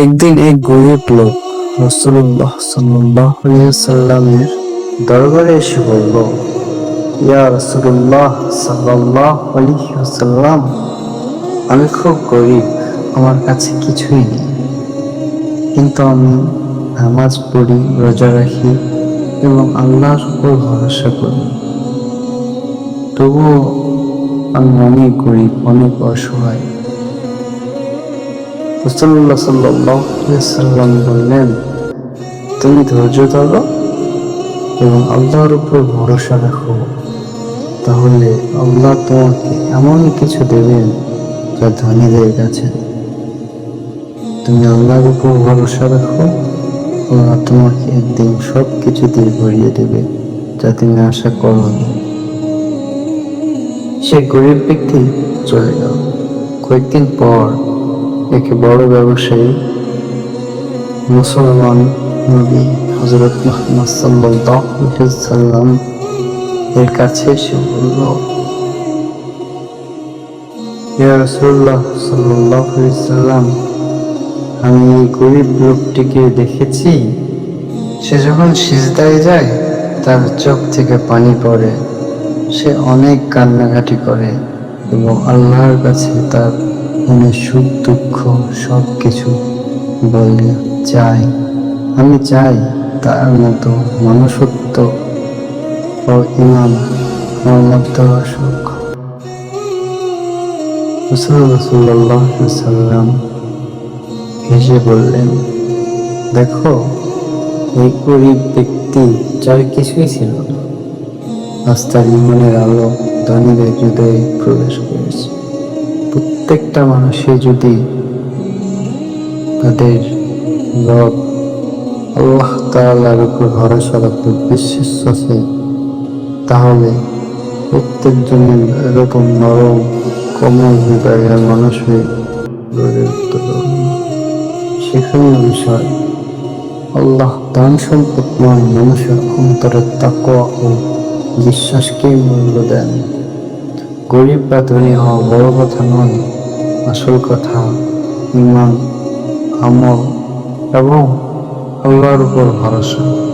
একদিন এক গরিব লোক রসুল্লাহ সাল্লামের দরবারে এসে বলল, ইয়া রসুল্লাহ সাল্লাহ আলহিহাসাল্লাম আমি খুব গরিব, আমার কাছে কিছুই নেই। কিন্তু আমি নামাজ পড়ি, রোজা রাখি এবং আল্লাহর উপর ভরসা করি। তবুও আমি অনেক গরিব, অনেক অসহায়। রসুল্লাহ সাল্লাম বললেন, তুমি ধৈর্য ধরো এবং আল্লাহর উপর ভরসা রাখো। তাহলে আল্লাহ তোমাকে এমন কিছু দেবেন যা ধনীদের কাছে। তুমি আল্লাহর উপর ভরসা রাখো, আল্লাহ তোমাকে একদিন সব কিছু দিয়ে ভরিয়ে দেবে যা তুমি আশা করোনি। সে গরিব ব্যক্তি চলে গেল। কয়েকদিন পর একে বড় ব্যবসায়ী, মুসলমান নবী হজরত মোহাম্মদ সাল্লাম এর কাছে এসে বলল সাল্লাম, আমি এই গরিব লোকটিকে দেখেছি, সে যখন সিজদায় যায়, তার চোখ থেকে পানি পড়ে, সে অনেক কান্নাকাটি করে এবং আল্লাহর কাছে তার মনে সুখ, দুঃখ সব কিছু বলে চাই। আমি চাই তার মতো মনুষ্যত্ব ও আমার আসুক। সাল্লাম হেসে বললেন, দেখো, এই গরিব ব্যক্তি যার কিছুই ছিল না রাস্তার ইমানের আলো ধনীদের হৃদয়ে প্রবেশ করেছে। প্রত্যেকটা মানুষে যদি তাদের রব আল্লাহ তাআলার উপর ভরসা রাখতে বিশ্বাস আছে, তাহলে প্রত্যেকজনের এরকম নরম, কোমল হৃদয়ের মানুষের গড়ে উঠতে সেখানে বিষয় আল্লাহ দান সম্পদ নয় মানুষের অন্তরের তাকওয়া ও বিশ্বাসকে মূল্য দেন। গরিব বা ধনী হওয়া বড় কথা নয়, আসল কথা ইমান, আমল এবং আল্লাহর উপর ভরসা।